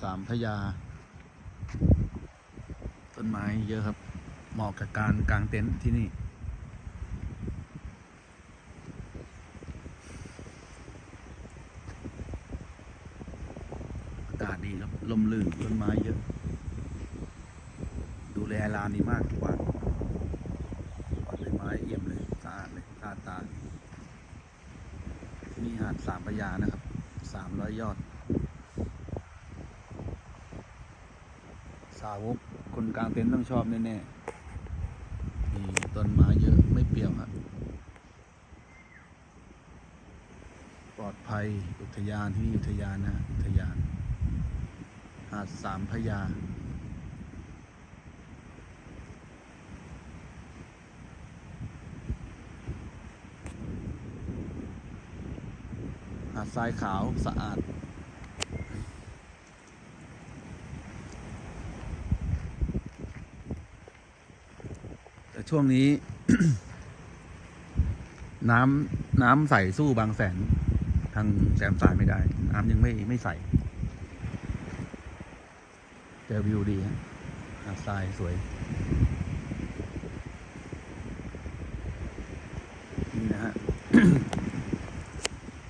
สามพยา ต้นไม้เยอะครับ เหมาะกับการกางเต็นท์ที่นี่ อากาศดีครับ ลมลื่นต้นไม้เยอะ ดูแลลานดีมากกว่าต้นไม้เอี่ยมเลยสะอาดเลยสะอาดตามีหาดสามพยานะครับสามร้อยยอด สาวกคนกลางเต็นท์ต้องชอบแน่ๆมีต้นไม้เยอะไม่เปรี่ยวครับปลอดภัยอุทยานที่นี่อุทยานนะอุทยาน หาดสามพยาหาดทรายขาวสะอาด ช่วงนี้ น้ำน้ำใสสู้บางแสน ทางแสมสายไม่ได้ น้ำยังไม่ไม่ใสแต่วิวดีฮะหาดทรายสวยนี่นะฮะ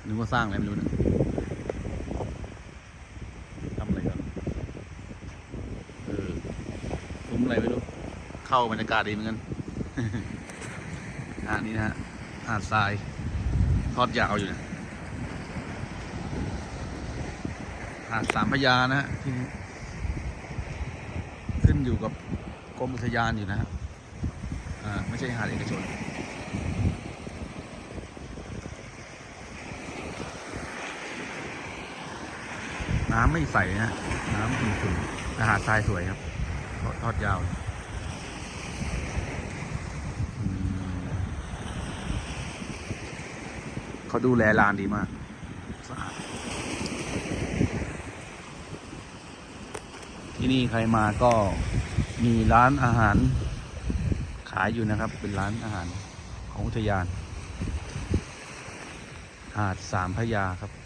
นึกว่าสร้างอะไรไม่รู้นะทำอะไรกันเออซุ้มอะไรไม่รู้ เข้าบรรยากาศดีเหมือนกัน อ่านี่นะฮะหาดทราย ทอดยาวอยู่นะหาดสามพยานะฮะที่นี่ขึ้นอยู่กับกรมอุทยานอยู่นะฮะอ่าไม่ใช่หาดเอกชนน้ำไม่ใสนะน้ำขุ่นๆหาดทรายสวยครับ ทอดยาวอืม เขาดูแลลานดีมากสะอาดที่นี่ใครมาก็มีร้านอาหารขายอยู่นะครับ เป็นร้านอาหารของอุทยาน หาดสามพยาครับ